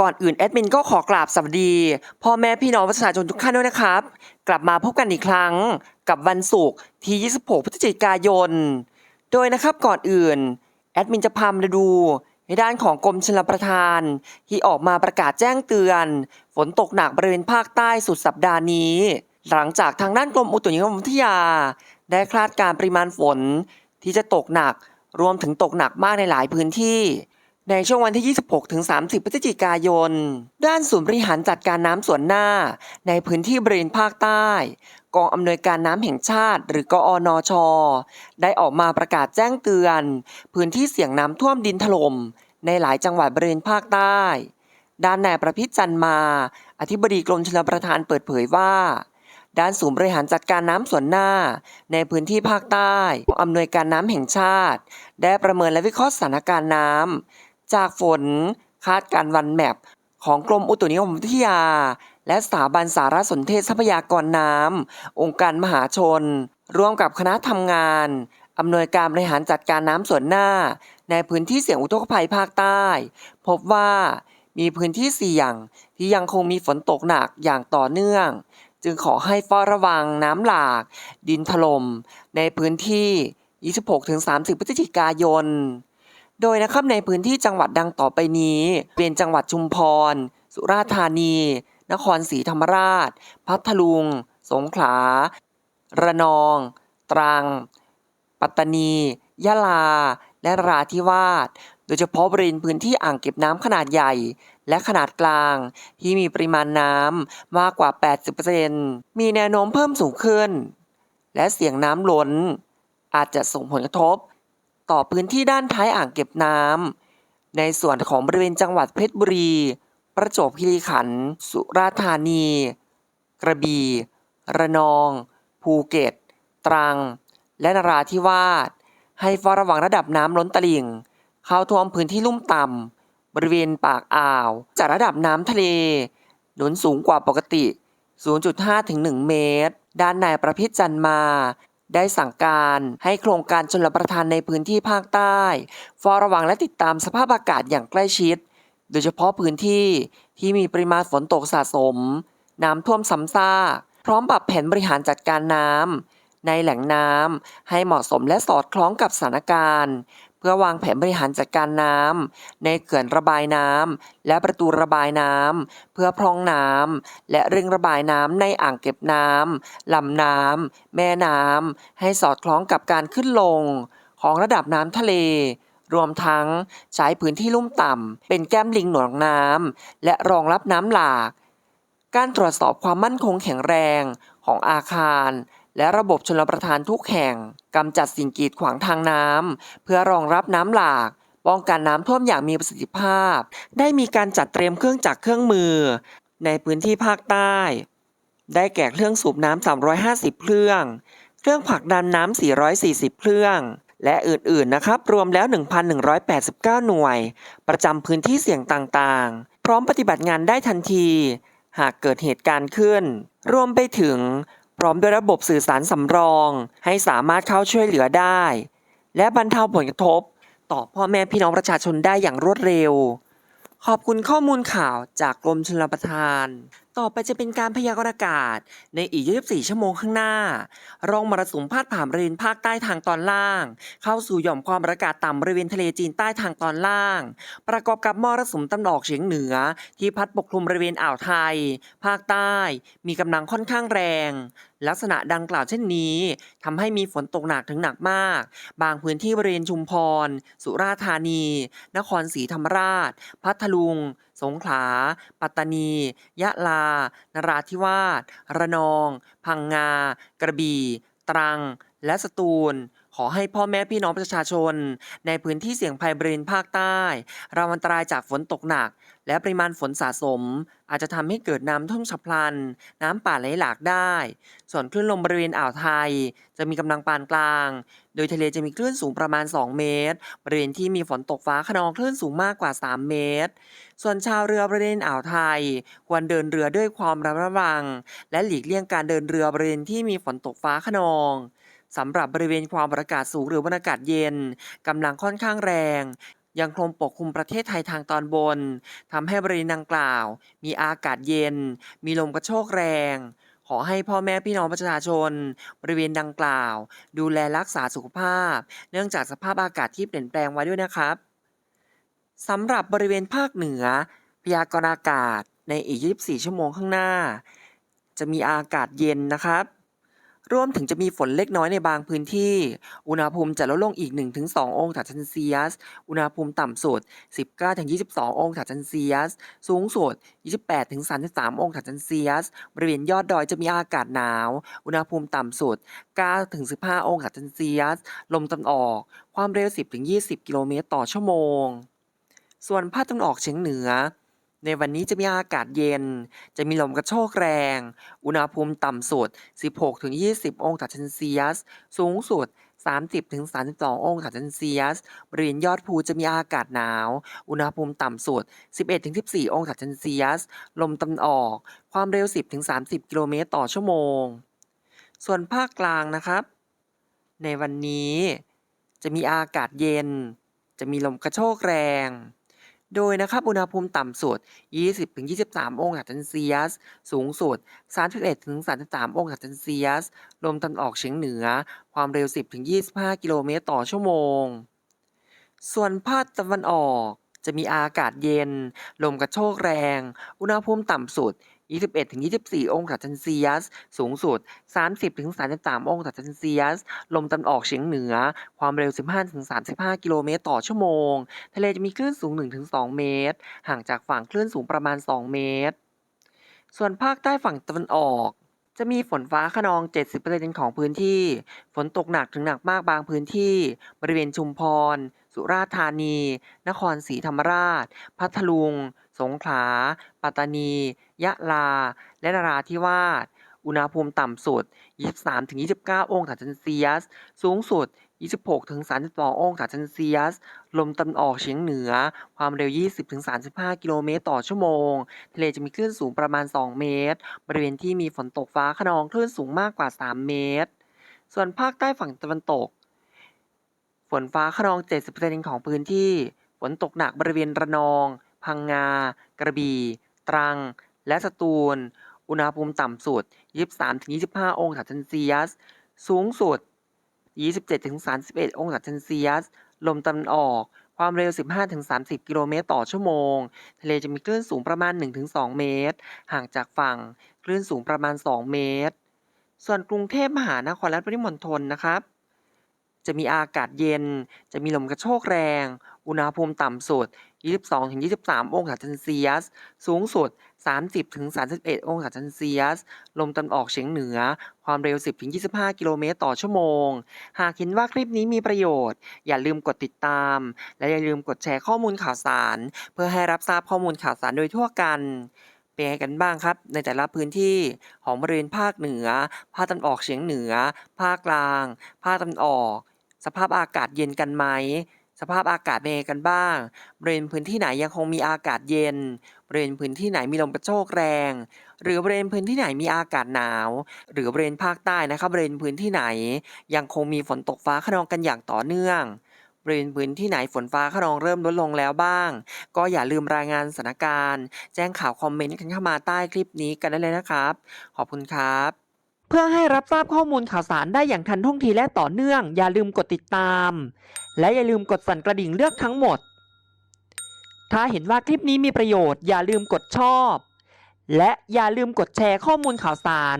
ก่อนอื่นแอดมินก็ขอกราบสวัสดี พ่อแม่พี่น้องประชาชนทุกท่านด้วยนะครับ กลับมาพบกันอีกครั้งกับวันศุกร์ที่ 26 พฤศจิกายน โดยนะครับก่อนอื่น แอดมินจะพามาดูในด้านของกรมชลประทาน ที่ออกมาประกาศแจ้งเตือน ฝนตกหนักบริเวณภาคใต้สุดสัปดาห์นี้ หลังจากทางด้านกรมอุตุนิยมวิทยา ได้คาดการปริมาณฝนที่จะตกหนักรวมถึงตกหนักมากในหลายพื้นที่ ในช่วงวันที่ 26 ถึง 30 พฤศจิกายน ด้านศูนย์บริหารจัดการน้ำส่วนหน้า ในพื้นที่บริเวณภาคใต้ กองอำนวยการน้ำแห่งชาติ หรือกอนช ได้ออกมาประกาศแจ้งเตือน พื้นที่เสี่ยงน้ำท่วมดินถล่มในหลายจังหวัดบริเวณภาคใต้ ด้านนายประพิษจันมา อธิบดีกรมชลประทานเปิดเผยว่าด้านศูนย์บริหารจัดการน้ำส่วนหน้า ในพื้นที่ภาคใต้กองอำนวยการน้ำแห่งชาติ ได้ประเมินและวิเคราะห์สถานการณ์น้ำ จากฝนคาดการวันแมปของกรมอุตุนิยมวิทยา และสถาบันสารสนเทศทรัพยากรน้ำองค์การมหาชน ร่วมกับคณะทำงานอำนวยการบริหารจัดการน้ำส่วนหน้า ในพื้นที่เสี่ยงอุทกภัยภาคใต้ พบว่ามีพื้นที่เสี่ยงที่ยังคงมีฝนตกหนักอย่างต่อเนื่อง จึงขอให้เฝ้าระวังน้ำหลาก ดินถล่มในพื้นที่ 26-30 พฤศจิกายน โดยนะครับในพื้นที่จังหวัดดังต่อไปนี้เป็นจังหวัดชุมพร สุราษฎร์ธานี นครศรีธรรมราช พัทลุง สงขลา ระนอง ตรัง ปัตตานี ยะลา และราธิวาส โดยเฉพาะบริเวณพื้นที่อ่างเก็บน้ำขนาดใหญ่ และขนาดกลาง ที่มีปริมาณน้ำมากกว่า 80%มีแนวโน้มเพิ่มสูงขึ้น และเสียงน้ำล้น อาจจะส่งผลกระทบ ต่อพื้นที่ด้านท้ายอ่างเก็บน้ำในส่วนของบริเวณจังหวัดเพชรบุรี ประจวบคีรีขันธ์สุราษฎร์ธานี กระบี่ ระนอง ภูเก็ต ตรัง และนราธิวาสให้เฝ้าระวังระดับน้ำล้นตลิ่ง เข้าท่วมพื้นที่ลุ่มต่ำบริเวณปากอ่าวจากระดับน้ำทะเล หนุนสูงกว่าปกติ 0.5ถึง1เมตร ด้านนายประพิษจันมา ได้สั่งการให้โครงการชนรประทานในพื้นที่ภาคใต้เฝ้าระวังและติดตามสภาพอากาศอย่างใกล้ชิด โดยเฉพาะพื้นที่ที่มีปริมาณฝนตกสะสม น้ำท่วมซ้ำซากพร้อมปรับแผนบริหารจัดการน้ำในแหล่งน้ำให้เหมาะสมและสอดคล้องกับสถานการณ์ เพื่อวางแผนบริหารจัดการน้ำในเขื่อนระบายน้ำและประตูระบายน้ำเพื่อพร่องน้ำและเร่งระบายน้ำในอ่างเก็บน้ำลำน้ำแม่น้ำให้สอดคล้องกับการขึ้นลง ของระดับน้ำทะเล รวมทั้งใช้พื้นที่ลุ่มต่ำเป็นแก้มลิงหนองน้ำและรองรับน้ำหลาก การตรวจสอบความมั่นคงแข็งแรงของอาคาร และระบบชลประทานทุกแห่งกำจัดสิ่งกีดขวางทางน้ำเพื่อรองรับน้ำหลากป้องกันน้ำท่วมอย่างมีประสิทธิภาพ ได้มีการจัดเตรียมเครื่องจักรเครื่องมือ ในพื้นที่ภาคใต้ ได้แก่เครื่องสูบน้ำ 350 เครื่อง เครื่องผลักดันน้ำ 440 เครื่อง และอื่นๆ นะครับ รวมแล้ว 1,189 หน่วย ประจำพื้นที่เสี่ยงต่างๆ พร้อมปฏิบัติงานได้ทันที หากเกิดเหตุการณ์ขึ้น รวมไปถึง พร้อมด้วยระบบสื่อสารสำรอง ให้สามารถเข้าช่วยเหลือได้ และบรรเทาผลกระทบ ต่อพ่อแม่พี่น้องประชาชนได้อย่างรวดเร็ว ขอบคุณข้อมูลข่าวจากกรมชลประทาน ต่อไปจะเป็นการพยากรณ์อากาศ ในอีก 24 ชั่วโมงข้างหน้า ร่องมรสุมพาดผ่านบริเวณภาคใต้ทางตอนล่าง เข้าสู่หย่อมความกดอากาศต่ำบริเวณทะเลจีนใต้ทางตอนล่าง ประกอบกับมรสุมตะวันออกเฉียงเหนือ ที่พัดปกคลุมบริเวณอ่าวไทย ภาคใต้ มีกำลังค่อนข้างแรง ลักษณะดังกล่าวเช่นนี้ทำให้มีฝนตกหนักถึงหนักมาก บางพื้นที่บริเวณชุมพร สุราษฎร์ธานี นครศรีธรรมราช พัทลุง สงขลา ปัตตานี ยะลา นราธิวาส ระนอง พังงา กระบี่ ตรัง และสตูล ขอให้พ่อแม่พี่น้องประชาชน ในพื้นที่เสี่ยงภัยบริเวณภาคใต้ระวังอันตรายจากฝนตกหนัก และปริมาณฝนสะสม อาจจะทำให้เกิดน้ำท่วมฉับพลัน น้ำป่าไหลหลากได้ ส่วนคลื่นลมบริเวณอ่าวไทย จะมีกำลังปานกลาง โดยทะเลจะมีคลื่นสูงประมาณ 2 เมตร บริเวณที่มีฝนตกฟ้าขนองคลื่นสูงมากกว่า 3 เมตร ส่วนชาวเรือบริเวณอ่าวไทย ควรเดินเรือด้วยความระมัดระวัง และหลีกเลี่ยงการเดินเรือบริเวณที่มีฝนตกฟ้าขนอง สำหรับบริเวณความกดอากาศสูงหรือบรรยากาศเย็นกำลังค่อนข้างแรง ยังคงปกคลุมประเทศไทยทางตอนบนทำให้บริเวณดังกล่าว มีอากาศเย็น มีลมกระโชกแรง ขอให้พ่อแม่พี่น้องประชาชน บริเวณดังกล่าว ดูแลรักษาสุขภาพ เนื่องจากสภาพอากาศที่เปลี่ยนแปลงไว้ด้วยนะครับสำหรับบริเวณภาคเหนือ พยากรณ์อากาศในอีก 24 ชั่วโมงข้างหน้า จะมีอากาศเย็นนะครับ รวมถึงจะมีฝนเล็กน้อยในบางพื้นที่ อุณหภูมิจะลดลงอีก 1-2 องศาเซนเซียส อุณหภูมิต่ำสุด 19-22 องศาเซนเซียส สูงสุด 28-33 องศาเซนเซียส บริเวณยอดดอยจะมีอากาศหนาว อุณหภูมิต่ำสุด 9-15 องศาเซนเซียส ลมตะวันออก ความเร็ว 10-20 กิโลเมตรต่อชั่วโมง ส่วนภาคตะวันออกเฉียงเหนือ ในวันนี้จะมีอากาศเย็น จะมีลมกระโชกแรง อุณหภูมิต่ำสุด 16-20 องศาเซนเซียส สูงสุด 30-32 องศาเซนเซียส บริเวณยอดภูจะมีอากาศหนาว อุณหภูมิต่ำสุด 11-14 องศาเซนเซียส ลมตะวันออก ความเร็ว 10-30 กิโลเมตรต่อชั่วโมง ส่วนภาคกลางนะครับ ในวันนี้จะมีอากาศเย็น จะมีลมกระโชกแรง โดยนะครับอุณหภูมิต่ำสุด 20-23 องศาเซนเซียส สูงสุด 31-33 องศาเซนเซียส ลมตะวันออกเฉียงเหนือ ความเร็ว 10-25 กิโลเมตรต่อชั่วโมง ส่วนภาคตะวันออก จะมีอากาศเย็น ลมกระโชกแรง อุณหภูมิต่ำสุด 21-24 องศาเซนเซียส สูงสุด 30-33 องศาเซนเซียส ลมตะวันออกเฉียงเหนือ ความเร็ว 15-35 กิโลเมตรต่อชั่วโมง ทะเลจะมีคลื่นสูง 1-2 เมตร ห่างจากฝั่งคลื่นสูงประมาณ 2 เมตร ส่วนภาคใต้ฝั่งตะวันออกจะมีฝนฟ้าขนอง 70%ของพื้นที่ ฝนตกหนักถึงหนักมากบางพื้นที่ บริเวณชุมพร สุราษฎร์ธานี นครศรีธรรมราช พัทลุง สงขลา ปัตตานี ยะลา และนราธิวาส อุณหภูมิต่ำสุด 23-29 องศาเซนเซียส สูงสุด 26-32 องศาเซนเซียส ลมตะวันออกเฉียงเหนือ ความเร็ว 20-35 กิโลเมตรต่อชั่วโมง ทะเลจะมีคลื่นสูงประมาณ 2 เมตร บริเวณที่มีฝนตกฟ้าขนองคลื่นสูงมากกว่า 3 เมตร ส่วนภาคใต้ฝั่งตะวันตก ฝนฟ้าขนอง 70%ของพื้นที่ ฝนตกหนักบริเวณระนอง พังงา กระบี่ ตรัง และสตูล อุณหภูมิต่ำสุด 23-25 องศาเซนเซียส สูงสุด 27-31 องศาเซนเซียส ลมตะวันออก ความเร็ว 15-30 กิโลเมตรต่อชั่วโมง ทะเลจะมีคลื่นสูงประมาณ 1-2 เมตร ห่างจากฝั่ง คลื่นสูงประมาณ 2 เมตร ส่วนกรุงเทพมหานครและปริมณฑลนะครับ จะมีอากาศเย็น จะมีลมกระโชกแรง อุณหภูมิต่ำสุด 22-23 องศาเซนเซียส สูงสุด 30-31 องศาเซนเซียส ลมตะวันออกเฉียงเหนือ ความเร็ว 10-25 กิโลเมตรต่อชั่วโมง หากเห็นว่าคลิปนี้มีประโยชน์ อย่าลืมกดติดตาม และอย่าลืมกดแชร์ข้อมูลข่าวสาร เพื่อให้รับทราบข้อมูลข่าวสารโดยทั่วกันเป็นไงกันบ้างครับ ในแต่ละพื้นที่ของบริเวณภาคเหนือ ภาคตะวันออกเฉียงเหนือ ภาคกลาง ภาคตะวันออก สภาพอากาศเย็นกันไหม สภาพอากาศเป็นไงกันบ้าง บริเวณพื้นที่ไหนยังคงมีอากาศเย็น บริเวณพื้นที่ไหนมีลมกระโชกแรง หรือบริเวณพื้นที่ไหนมีอากาศหนาว หรือบริเวณภาคใต้นะครับบริเวณพื้นที่ไหน ยังคงมีฝนตกฟ้าขนองกันอย่างต่อเนื่องบริเวณพื้นที่ไหนฝนฟ้าขนองเริ่มลดลงแล้วบ้าง ก็อย่าลืมรายงานสถานการณ์ แจ้งข่าวคอมเมนต์กันเข้ามาใต้คลิปนี้กันได้เลยนะครับ ขอบคุณครับ เพื่อให้รับทราบข้อมูลข่าวสารได้อย่างทันท่วงทีและต่อเนื่อง อย่าลืมกดติดตาม และอย่าลืมกดสั่นกระดิ่งเลือกทั้งหมด ถ้าเห็นว่าคลิปนี้มีประโยชน์ อย่าลืมกดชอบ และอย่าลืมกดแชร์ข้อมูลข่าวสาร